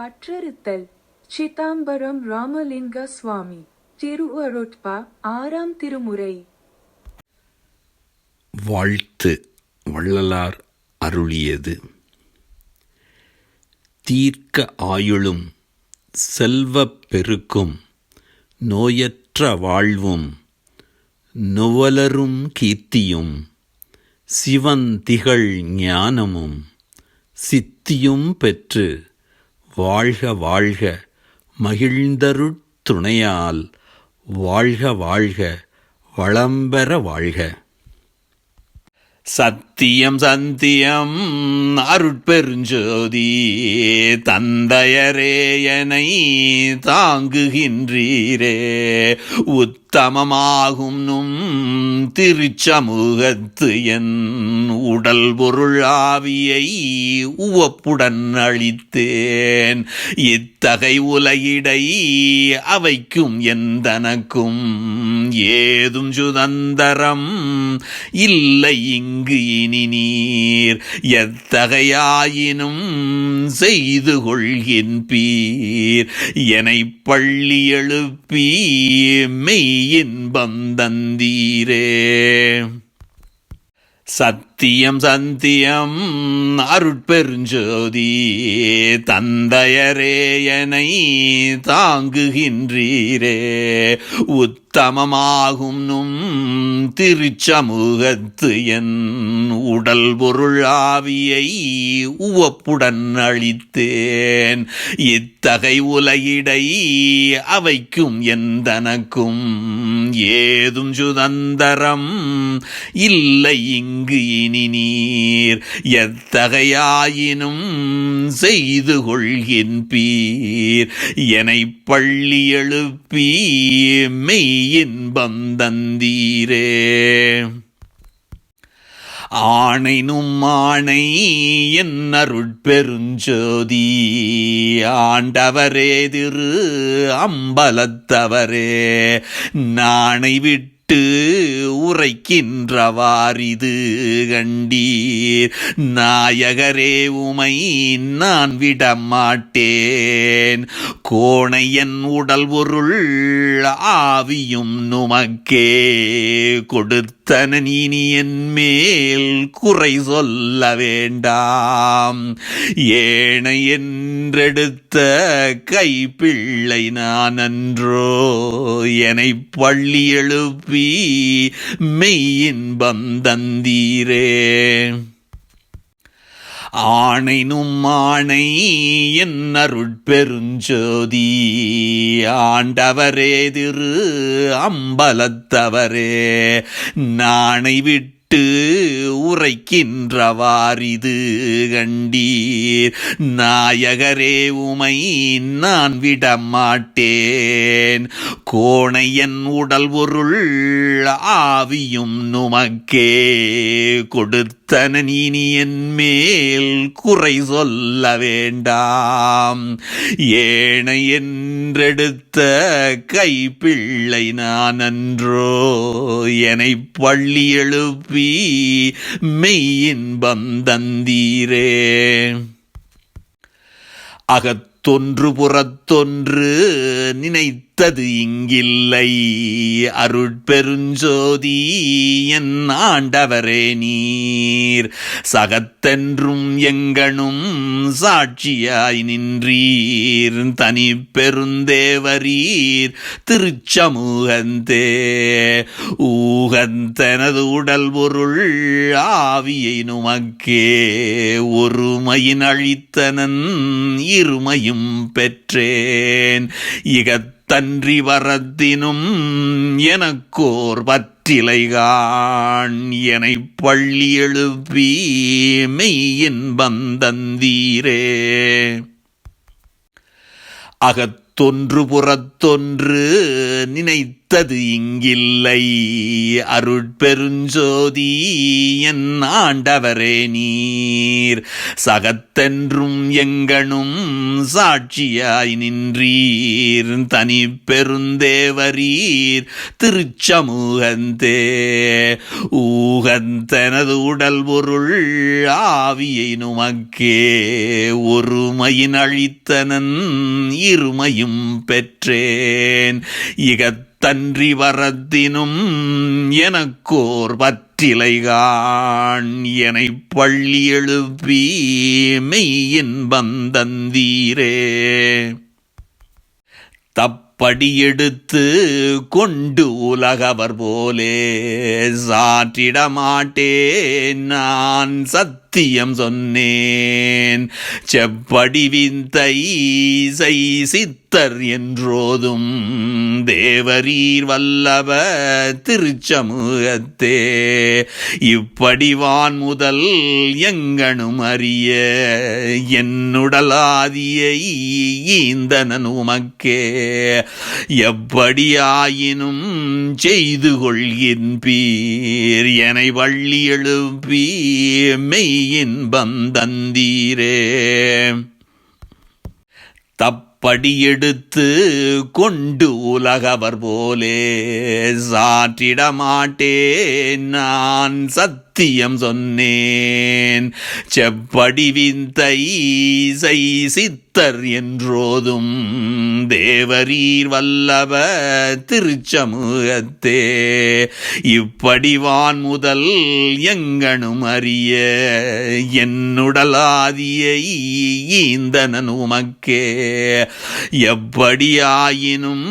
பற்றறுத்தல் சிதாம்பரம் ராமலிங்க சுவாமி. திருவருட்பா ஆறாம் திருமுறை. வாழ்த்து வள்ளலார் அருளியது. தீர்க்க ஆயுளும் செல்வப் பெருக்கும் நோயற்ற வாழ்வும் நுவலரும் கீர்த்தியும் சிவந்திகள் ஞானமும் சித்தியும் பெற்று வாழ்க வாழ்க மகிழ்ந்தருட் துணையால் வாழ்க வாழ்க வளம்பெற வாழ்க. சத் சத்தியம் சந்தியம் அருட்பெருஞ்சோதி தந்தையரேயனை தாங்குகின்றீரே. உத்தமமாகும் நும் திருச்சமூகத்து என் உடல் பொருளாவியை உவப்புடன் அளித்தேன் இத்தகை உலகிடை அவைக்கும் எந்தனக்கும் ஏதும் சுதந்திரம் இல்லை இங்கு இனி நீர் எத்தகையாயினும் செய்து கொள்கின் பீர். எனை பள்ளி எழுப்பி மெய்யின்பம் சத் சத்தியம் சந்தியம் அருட்பெருஞ்சோதி தந்தையரேயனை தாங்குகின்றீரே. உத்தமமாகும் நும் திருச்சமூகத்து என் உடல் பொருளாவியை உவப்புடன் அளித்தேன் இத்தகை உலகிடை அவைக்கும் எந்தனக்கும் ஏதும் சுதந்திரம் இல்லை இங்கு இனி நீர் எத்தகையாயினும் செய்து கொள்கின் பீர். எனை பள்ளி எழுப்பி மெய்யின்பம் தந்தீரே ஆணைனும் ஆணை என் அருட்பெருஞ்சோதி ஆண்டவரே திரு அம்பலத்தவரே. நாணை விட்டு உரைக்கின்றவாரிது கண்டீர். நாயகரே உமை நான் விடமாட்டேன். கோணையன் உடல் பொருள் ஆவியும் நுமக்கே. கொடுத்தன நீ என் மேல் குறை சொல்ல வேண்டாம். ஏனை என்றெடுத்த கைப்பிள்ளை நான் அன்றோ என்னை பள்ளி எழுப்பி மெய்யின்பம் தந்தீரே ஆணைனும் ஆணை என் அருட்பெருஞ்சோதி ஆண்டவரே திரு அம்பலத்தவரே. நாணை விட்டு உரைக்கின்றவாரிது கண்டீர். நாயகரே உமை நான் விடமாட்டேன். கோணையன் உடல் பொருள் ஆவியும் நுமக்கே. கொடுத்தன நீ என் மேல் குறை சொல்ல வேண்டாம். ஏனை என்றெடுத்த கைப்பிள்ளை நான் அன்றோ என்னை பள்ளி எழுப்பி மெய்யின்பம் தந்தீரே அகத்தொன்று புறத்தொன்று அடுத்தது இங்கில்லை. அருட்பெருஞ்சோதி என் ஆண்டவரே நீர். சகத்தென்றும் எங்கனும் சாட்சியாய் நின்றீர். தனி பெருந்தேவரீர் திருச்சமூகந்தே. ஊகந்தனது உடல் பொருள் ஆவியை நுமக்கே. ஒருமையின் அழித்தனன் இருமையும் பெற்றேன். தன்றி வரத்தினும் எனக்கோர் பற்றிலைகான் எனை பள்ளி எழுப்பி மெய்யின் தந்தீரே அகத்தொன்று புறத்தொன்று நினைத்த அடுத்தது இங்கில்லை. அருட்பெருஞ்சோதி என் ஆண்டவரே நீர். சகத்தென்றும் எங்கனும் சாட்சியாய் நின்றீர். தனி பெருந்தேவரீர் திருச்சமூகந்தே. ஊகந்தனது உடல் பொருள் ஆவியை நுமக்கே. ஒருமையின் அழித்தனன் இருமையும் பெற்றேன். தன்றி வரத்தினும் எனக்கோர் பற்றிலைகான் என பள்ளி எழுப்பி மெய்யின் பந்தந்தீரே தப்படியெடுத்து கொண்டு உலகவர் போலே சாற்றிடமாட்டேன் நான் சத் சத்தியம் சொன்னேன். செவ்வடிவிந்த ஈசை சித்தர் என்றோதும் தேவரீர் வல்லவ திருச்சமூகத்தே. இப்படிவான் முதல் எங்கனும் அறிய என்னுடலாதிய ஈந்தனன் உமக்கே. எப்படியாயினும் செய்து கொள்கின் பீர் என வள்ளி எழுப்பி மெய் இன்பம் தந்தீரே தப்படியெடுத்து கொண்டு உலகவர் போலே சாற்றிடமாட்டேன் நான் சத்தியம் சொன்னேன். செப்படி விந்தை செய் சித்தர் என்றோதும் தேவரீர் வல்லவ திருச்சமூகத்தே. இப்படிவான் முதல் எங்கனும் அறிய என்னுடலாதியை ஈந்தனன் உமக்கே. எப்படியாயினும்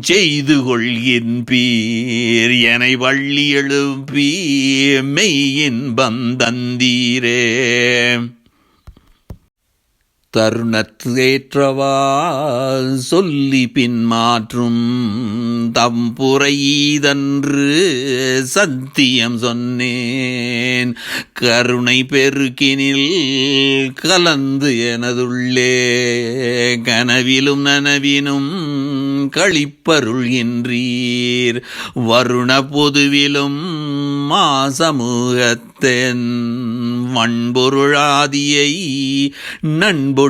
செய்து கொள்கின் பீர் எனை வள்ளி எழுப்பி மெய்யின் பந்தந்தீரே தருணத்தேற்றவா சொல்லி பின்மாற்றும் தம்புரையீதன்று சத்தியம் சொன்னேன். கருணை பெருக்கினில் கலந்து எனதுள்ளே கனவிலும் நனவினும் களிப்பருள்கின்றீர் வருண பொதுவிலும் மாசமூகத்தென் வன்பொருளாதியை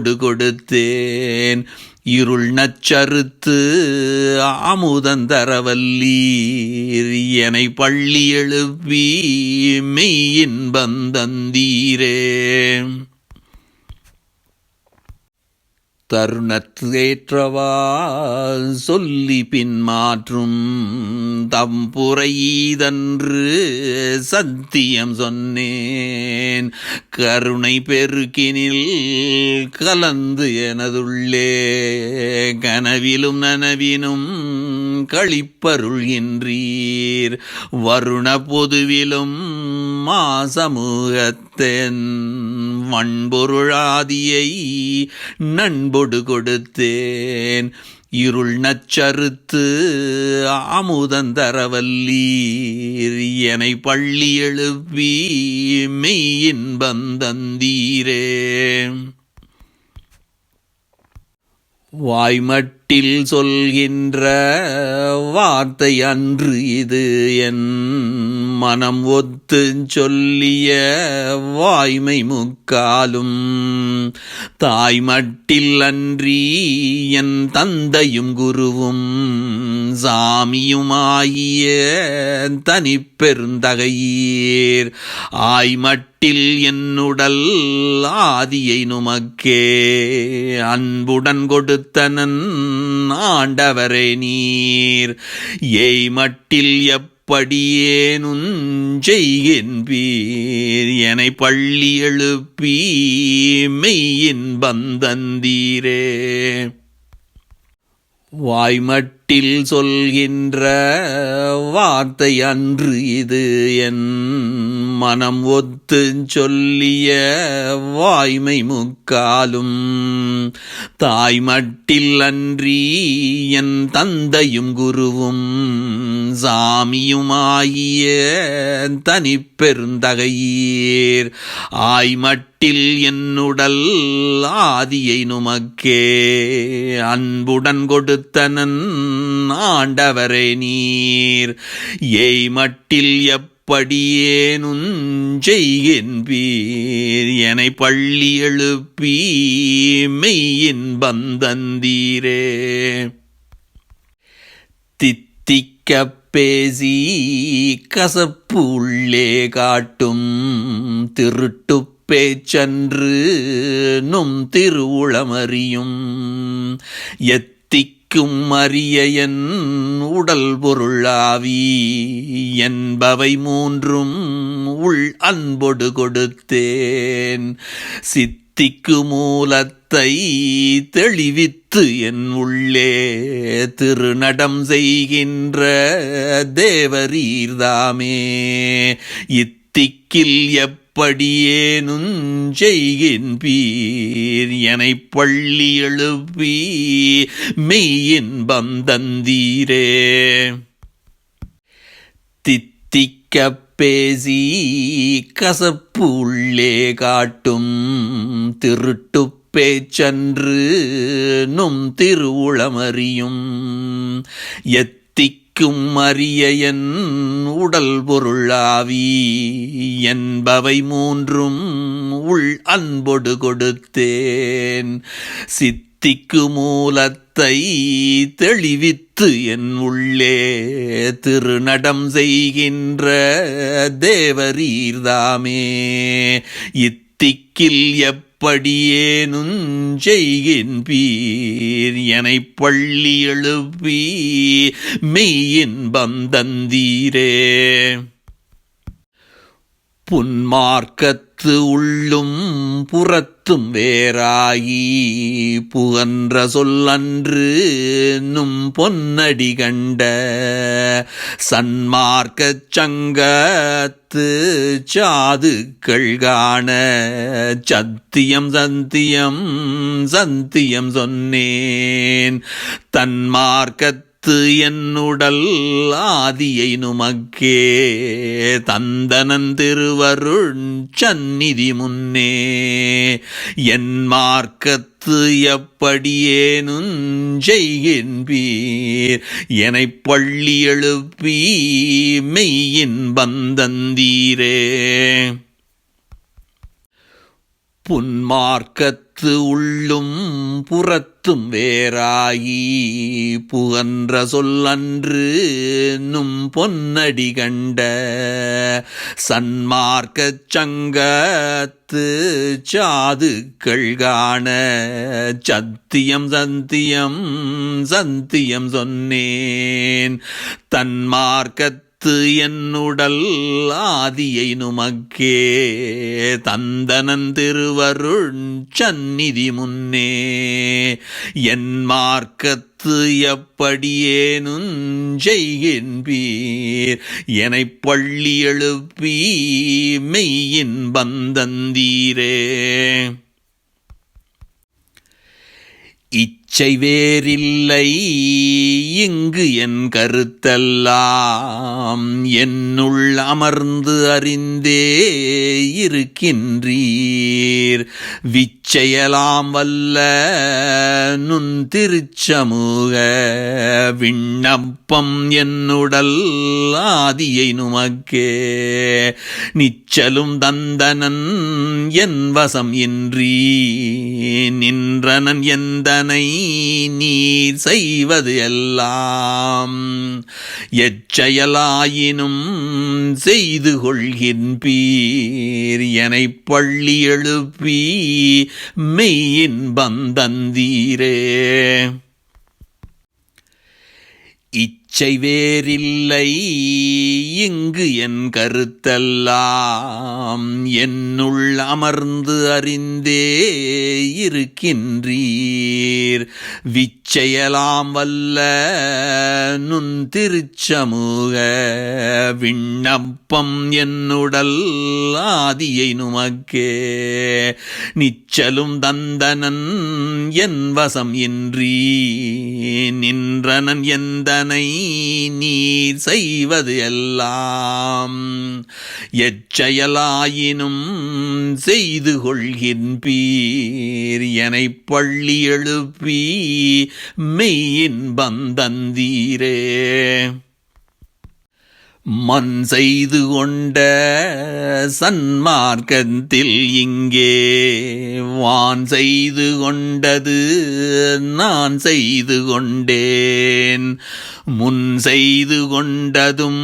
நண்பொடு கொடுத்தேன். இருள் நச்சறுத்து ஆமுதந்தரவல்லீர் எனை பள்ளி எழுப்பி மெய்யின் பந்தந்தீரே தருணத்தேற்றவா சொல்லி பின்மாற்றும் தம்புரையீதன்று சத்தியம் சொன்னேன். கருணை பெருக்கினில் கலந்து எனதுள்ளே கனவிலும் நனவினும் கழிப்பருள்கின்றீர் வருண பொதுவிலும் மாசமூகத்தென் மண்பொருளாதியை நண்பொடு கொடுத்தேன். இருள் நச்சறுத்து அமுதந்தரவல்லீர் எனை பள்ளி எழுப்பி மெய்யின் பந்தந்தீரே வீட்டில் சொல்கின்ற வார்த்தை அன்று இது. என் மனம் ஒத்து சொல்லிய வாய்மை முக்காலும் தாய்மட்டில் அன்றி என் தந்தையும் குருவும் சாமியுமாகிய தனிப்பெருந்தகையீர். ஆய்மட்டில் என்னுடல் ஆதியை நுமக்கே. அன்புடன் கொடுத்தனன் ஆண்டவரே நீர். ஏய் மட்டில் எப்படியேனும் செய்கின்பீர் என பள்ளி எழுப்பி மெய்யின் பந்தந்தீரே வீட்டில் சொல்கின்ற வார்த்தை அன்று இது. என் மனம் ஒத்து சொல்லிய வாய்மை முக்காலும் தாய்மட்டில் அன்றி என் தந்தையும் குருவும் சாமியுமாகிய தனிப்பெருந்தகையீர். ஆய்மட்டில் என்னுடல் ஆதியை நுமக்கே. அன்புடன் கொடுத்தனன் ஆண்டவரே நீர். ஏய் மட்டில் எப்படியேனும் செய்கின்பீர் என பள்ளி எழுப்பி மெய்யின் பந்தந்தீரே தித்திக்க பேசி கசப்பு உள்ளே காட்டும் திருட்டு பேச்சன்று நும் திருவுளமறியும். எத் அரிய என் உடல் பொருளாவி என்பவை மூன்றும் உள் அன்பொடு கொடுத்தேன். சித்திக்கு மூலத்தை தெளிவித்து என் உள்ளே திருநடம் செய்கின்ற தேவரீர்தாமே. இத்திக்கில் எப் செய்கின்பீர் என பள்ளி எழுப்பி மெய்யின்பம் தந்தீரே தித்திக்க பேசி கசப்பு உள்ளே காட்டும் திருட்டு பேச்சன்று நும் திருவுளமறியும். எத் அரிய என் உடல் பொருளாவி என்பவை மூன்றும் உள் அன்பொடு கொடுத்தேன். சித்திக்கு மூலத்தை தெளிவித்து என் உள்ளே திருநடம் செய்கின்ற தேவரீர்தாமே. இத் திக்கில் எப்படியேனும் செய்கின்பீர் எனை பள்ளி எழுப்பி மெய்யின்பம் தந்தீரே புன்மார்க்கத்து உள்ளும் புறத் புறத்தும் வேறாயி புகன்ற சொல்லன்று நும் பொன்னடி கண்ட சன்மார்க்கச் சங்கத்து சாதுக்கள் காண சத்தியம் சந்தியம் சந்தியம் சொன்னேன் தன்மார்க்கத் தத்து என்னுடல் ஆதியை நுமக்கே. தந்தனன் திருவருண் சந்நிதி முன்னே. என் மார்க்கத்து எப்படியேனும் செய்கின்பீர் எனை பள்ளி எழுப்பி மெய்யின் பந்தந்தீரே புன்மார்க்கத்து உள்ளும் புறத்தும் வேறாயி புகன்ற சொல்லன்று நும் பொன்னடி கண்ட சன்மார்க்கச் சங்கத்து சாதுக்கள் காண சத்தியம் சந்தியம் சந்தியம் சொன்னேன் தன்மார்க்கத் தத்து என்னுடல் ஆதியை நுமக்கே. தந்தனன் திருவருள் சந்நிதி முன்னே. என் மார்க்கத்து எப்படியேனும் செய்கின்பீர் எனை பள்ளி எழுப்பி மெய்யின் பந்தந்தீரே இச்சை வேறில்லை இங்கு என் கருத்தெல்லாம் என்னுள் அமர்ந்து அறிந்தே இருக்கின்றீர். விச்சையலாம் வல்ல நுண் திருச்சமூக விண்ணப்பம் என்னுடல் ஆதியை நுமக்கே. நிச்சலும் தந்தனன் என் வசம் இன்றி நின்றனன் எந்தனை நீ செய்வது எல்லாம் எச்செயலாயினும் செய்து கொள்கின்பீர் எனை பள்ளி எழுப்பி மெய்யின் பந்தந்தீரே. இச்சை வேறில்லை இங்கு என் கருத்தெல்லாம் என்னுள் அமர்ந்து அறிந்தே இருக்கின்றீர். விச்சையலாம் வல்ல நுண் திருச்சமூக விண்ணப்பம் என்னுடல் ஆதியை நுமக்கே. நிச்சலும் தந்தனன் என் வசம் இன்றி நின்றனன் எந்தனை நீ செய்வது எல்லாம். எச்செயலாயினும் செய்து கொள்கின்பீர் எனை பள்ளி எழுப்பி மெய்யின் பந்தந்தீரே மண் செய்து கொண்ட சன்மார்க்கத்தில் இங்கே வான் செய்து கொண்டது நான் செய்து கொண்டேன். முன் செய்து கொண்டதும்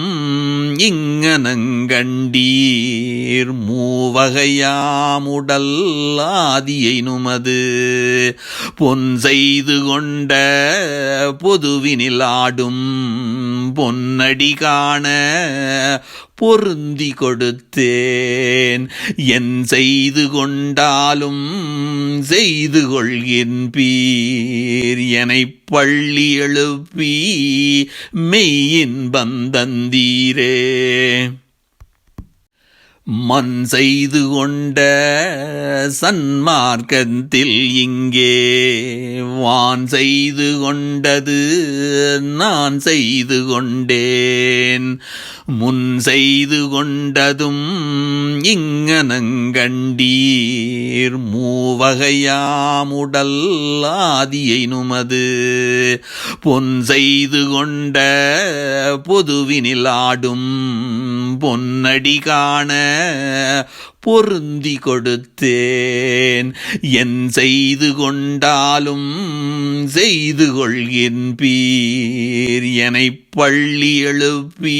இங்கனங்கண்டீர். மூவகையாமுடல் ஆதியை நுமது பொன் செய்து கொண்ட பொதுவினில் ஆடும் பொன்னடி காண பொருந்தி கொடுத்தேன். என் செய்து கொண்டாலும் செய்து கொள்கின் பீர். எனை பள்ளி எழுப்பி மெய்யின் பந்தந்தீரே மண் செய்து கொண்ட சன்மார்க்கத்தில் இங்கே வான் செய்து கொண்டது நான் செய்து கொண்டேன். முன் செய்து கொண்டதும் இங்கனங்கண்டீர் மூவகையாமுடல் ஆதியை நுமது. பொன் செய்து கொண்ட பொதுவினில் ஆடும் பொன்னடி காண பொருந்தி கொடுத்தேன். என் செய்து கொண்டாலும் செய்து கொள்கின் பீர். எனை பள்ளி எழுப்பி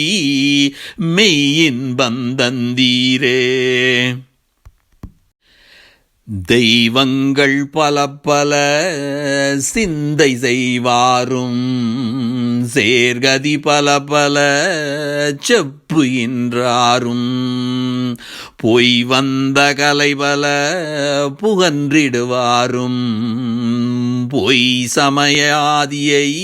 மெய்யின் பந்தந்தீரே தெய்வங்கள் பல பல சிந்தை செய்வாரும். சேர்கதி பல பல செப்பு என்றாரும் பொய் வந்த கலைபல புகன்றிடுவாரும். பொய் சமயாதியை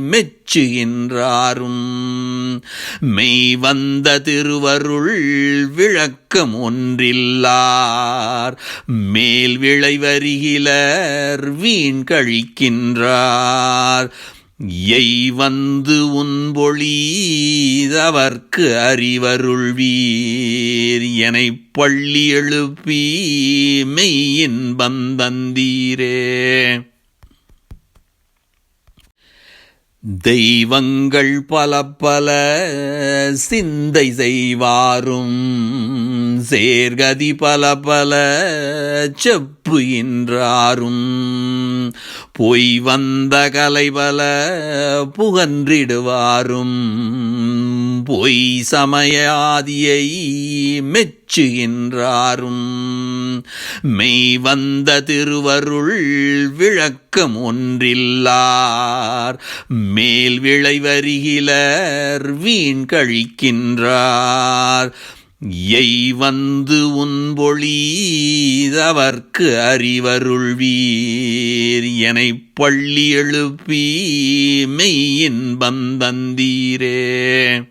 மெச்சுகின்றாரும். மெய் வந்த திருவருள் விளக்கம் ஒன்றில்லார். மேல் விளைவருகிலர் வீண் கழிக்கின்றார். எய் வந்து உன்பொழிதவர்க்கு அறிவருள்வீர். எனை பள்ளி எழுப்பி மெய்யின் பந்தந்தீரே தெய்வங்கள் பல பல சிந்தை செய்வாரும். சேர்கதி பல பல செப்பு என்றாரும் பொய் வந்த கலை பல புகன்றிடுவாரும். பொய் சமயாதியை மெச்சுகின்றாரும். மெய் வந்த திருவருள் விளக்கம் ஒன்றில்லார். மேல் விளைவருகிலர் வீண் கழிக்கின்றார். எய் வந்து உன்பொழி அவர்க்கு அறிவருள்வீர் எனை பள்ளி எழுப்பி மெய்யின் பந்தந்தீரே.